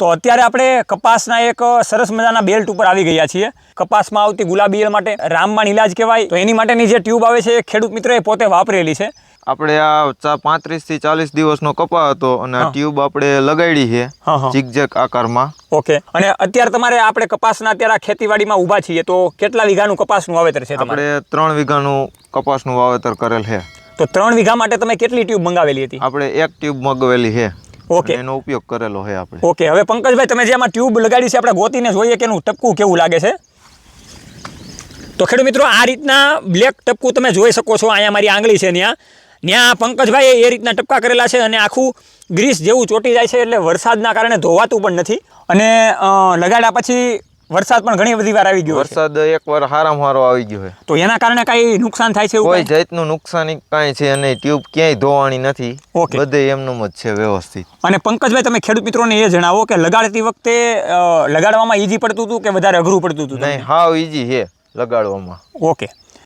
તો અત્યારે આપણે કપાસના એક સરસ મજાના બેલ્ટ ઉપર આવી ગયા છીએ. કપાસમાં આવતી ગુલાબી ઈયળ માટે રામબાણ ઇલાજ કહેવાય. તો એની માટેની જે ટ્યુબ આવે છે એ ખેડૂત મિત્રએ પોતે વાપરેલી છે. આપણે આ પાંત્રીસથી ચાલીસ દિવસનો કપા હતો અને આ ટ્યુબ આપણે લગાડી છે. ઝીકઝેક આકારમાં. ઓકે. અને અત્યારે તમારે આપણે કપાસના અત્યારે ખેતીવાડીમાં ઊભા છીએ તો કેટલા વીઘાનું કપાસનું વાવેતર છે આપણે ત્રણ વીઘાનું કપાસનું વાવેતર કરેલ છે. તો ત્રણ વીઘા માટે તમે કેટલી ટ્યુબ મંગાવેલી હતી? આપણે એક ટ્યુબ મંગાવેલી છે. ઓકે. એનો ઉપયોગ કરેલો છે આપણે. ઓકે હવે પંકજભાઈ તમે જે આમાં ટ્યુબ લગાડી છે આપણે ગોતીને જોઈએ કે એનું ટપકું કેવું લાગે છે? તો ખેડૂત મિત્રો આ રીતના બ્લેક ટપકું તમે જોઈ શકો છો અહીંયા મારી આંગળી છે ત્યાં. ત્યાં પંકજભાઈએ એ રીતના ટપકા કરેલા છે અને આખું ગ્રીસ જેવું ચોટી જાય છે એટલે વરસાદના કારણે ધોવાતું પણ નથી. અને લગાડ્યા પછી વરસાદ પણ ઘણી બધી વાર આવી ગયો વરસાદ વરસાદ એકવાર હારામ હારો આવી ગયો છે તો એના કારણે કાંઈ નુકસાન થાય છે કોઈ જાતનું નુકસાન કાંઈ છે નહીં. ટ્યુબ ક્યાંય ધોવાની નથી. ઓકે. બધે એમનું જ છે વ્યવસ્થિત. અને પંકજભાઈ તમે ખેડૂત મિત્રોને એ જણાવો કે લગાડતી વખતે લગાડવામાં ઈજી પડતું હતું કે વધારે અઘરું પડતું હતું નહીં હાવ ઈજી છે લગાડવામાં. ઓકે.